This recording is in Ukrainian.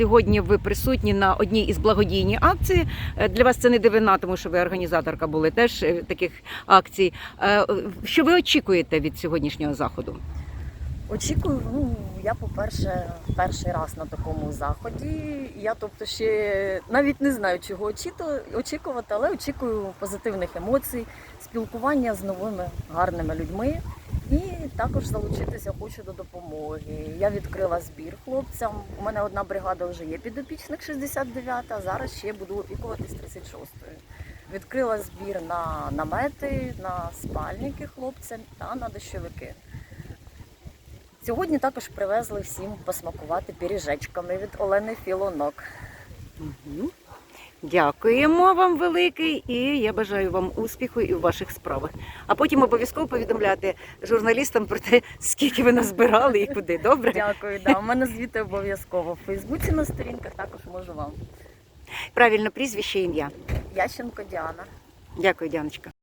Сьогодні ви присутні на одній із благодійних акцій. Е, Для вас це не дивина, тому що ви організаторка були теж е, таких акцій. Е, Що ви очікуєте від сьогоднішнього заходу? Очікую, ну я по-перше, перший раз на такому заході. Я тобто ще навіть не знаю, чого очікувати, але очікую позитивних емоцій, спілкування з новими гарними людьми. І також залучитися хочу до допомоги. Я відкрила збір хлопцям. У мене одна бригада вже є підопічник 69, а зараз ще буду опікуватись 36-ю. Відкрила збір на намети, на спальники хлопцям та на дощовики. Сьогодні також привезли всім посмакувати пиріжечками від Олени Філонок. Мгм. Дякуємо вам великий, і я бажаю вам успіху і в ваших справах. А потім обов'язково повідомляти журналістам про те, скільки ви назбирали і куди. Добре? Дякую. Да, у мене звіти обов'язково в Фейсбуці на сторінках. Також можу вам. Правильно, прізвище, ім'я. Ященко Діана. Дякую, Діаночка.